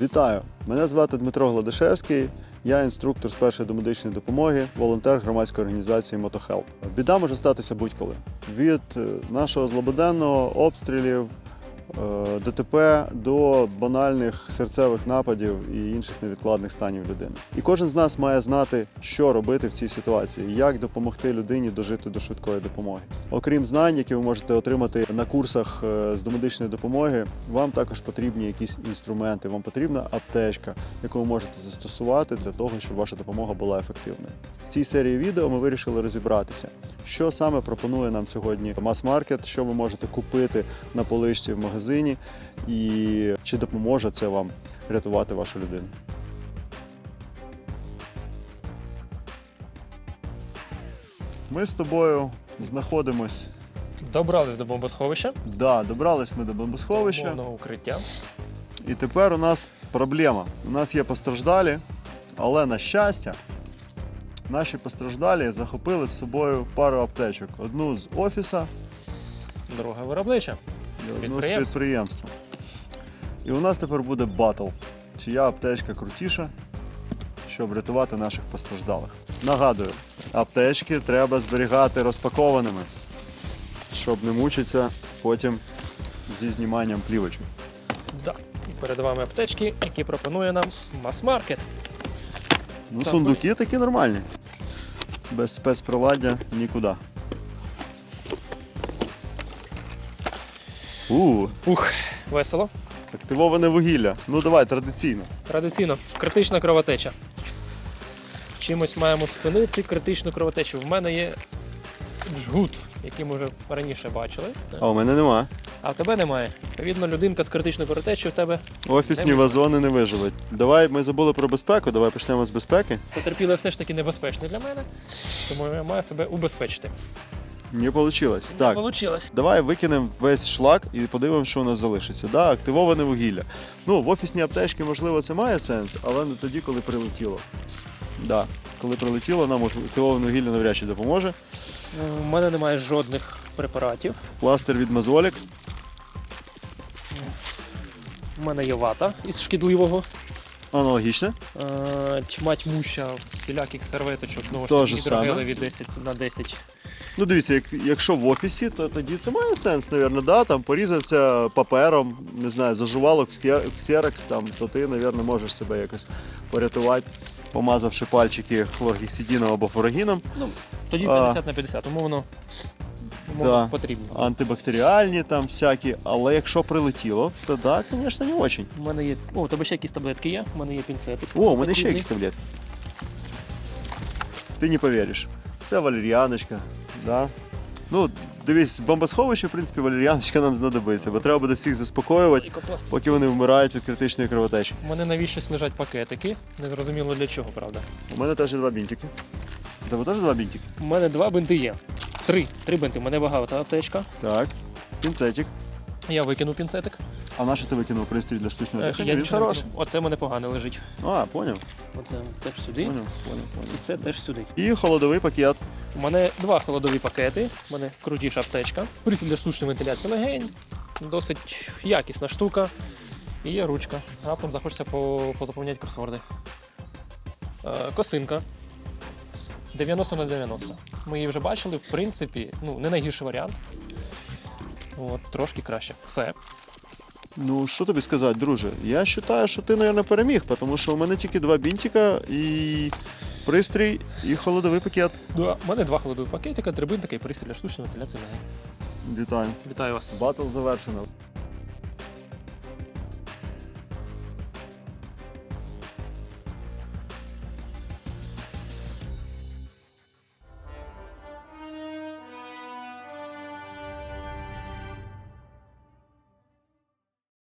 Вітаю! Мене звати Дмитро Гладишевський. Я інструктор з першої домедичної допомоги, волонтер громадської організації Мотохелп. Біда може статися будь-коли. Від е, нашого злободенного обстрілів, ДТП до банальних серцевих нападів і інших невідкладних станів людини. І кожен з нас має знати, що робити в цій ситуації, як допомогти людині дожити до швидкої допомоги. Окрім знань, які ви можете отримати на курсах е, з домедичної допомоги, вам також потрібні якісь інструменти. Вам потрібна аптечка, яку ви можете застосувати для того, щоб ваша допомога була ефективною. Цій серії відео ми вирішили розібратися, що саме пропонує нам сьогодні мас-маркет, що ви можете купити на поличці в магазині, і чи допоможе це вам рятувати вашу людину. Ми з тобою знаходимось. Добрались до бомбосховища, Да, добрались ми до бомбосховища. повного укриття. І тепер у нас проблема. У нас є постраждалі, але на щастя, наші постраждалі захопили з собою пару аптечок. Одну з офіса Друге виробниче. і одну з Підприємств. підприємства. І у нас тепер буде батл. Чия аптечка крутіша, щоб врятувати наших постраждалих. Нагадую, аптечки треба зберігати розпакованими, щоб не мучитися потім зі зніманням плівочок. Да. І перед вами аптечки, які пропонує нам мас-маркет. Ну, сундуки такі нормальні. Без спецприладдя нікуди. У, Ух, весело. активоване вугілля. Ну давай, традиційно. Традиційно, критична кровотеча. Чимось маємо спинити критичну кровотечу. В мене є джгут, який ми вже раніше бачили. А у мене нема. А в тебе немає. Відповідно, людинка з критичною кровотечею в тебе Офісні вазони не виживуть. Давай, ми забули про безпеку, давай почнемо з безпеки. потерпіле все ж таки небезпечне для мене, тому я маю себе убезпечити. Не вийшло. Так, Не вийшло. давай викинемо весь шлак і подивимося, що у нас залишиться. Да, активоване вугілля. Ну, в офісній аптечці, можливо, це має сенс, але не тоді, коли прилетіло. Да. Коли прилетіло, нам активоване вугілля навряд чи допоможе. У мене немає жодних препаратів. Пластир від мозолік. У мене є вата із шкідливого. Аналогічне. Е, Тьма тьмуща всіляких серветочок, ну То ж же саме. гідрогелеві 10 на 10. Ну, дивіться, як, якщо в офісі, то тоді це має сенс, мабуть, да? там порізався папером, не знаю, зажувало ксерокс, там, то ти, мабуть, можеш себе якось порятувати, помазавши пальчики хлоргексидином або фурагіном. Тоді А. 50 на 50, тому воно, Да. потрібно. Антибактеріальні там всякі, але якщо прилетіло, то так, да, звісно, не дуже. У мене є. О, у тебе ще якісь таблетки є, у мене є пінцетик. О, у мене ще якісь таблетки. Ти не повіриш. Це валеріаночка. Да? Ну, дивись, бомбосховище, в принципі, валеріаночка нам знадобиться, бо треба буде всіх заспокоювати. Поки вони вмирають від критичної кровотечі. У мене навіщось лежать пакетики. Незрозуміло для чого, правда. У мене теж два бінтики. У тебе теж два бінтики? У мене два бинти є. Три. Три бинти. У мене багата аптечка. Так. Пінцетик. Я викину пінцетик. А на що ти викинув пристрій для штучного Ех, дихання? я Він нічого не хороший. викину. Оце в мене погано лежить. А, поняв. Оце теж сюди. Поняв, поняв, І це теж сюди. І холодовий пакет. У мене два холодові пакети, у мене крутіша аптечка, пристрій для штучної вентиляції легень, досить якісна штука. І є ручка. Раптом захочеться по- позаповняти кросворди. Е, косинка. 90 на 90. Ми її вже бачили, в принципі, ну, не найгірший варіант. От, трошки краще. Все. Ну, що тобі сказати, друже? Я вважаю, що ти, мабуть, переміг, тому що у мене тільки два бінтика і пристрій, і холодовий пакет. Да, у мене два холодові пакетика, три бинтика і пристрій для штучної вентиляції легень. Вітаю. Вітаю вас. Батл завершено.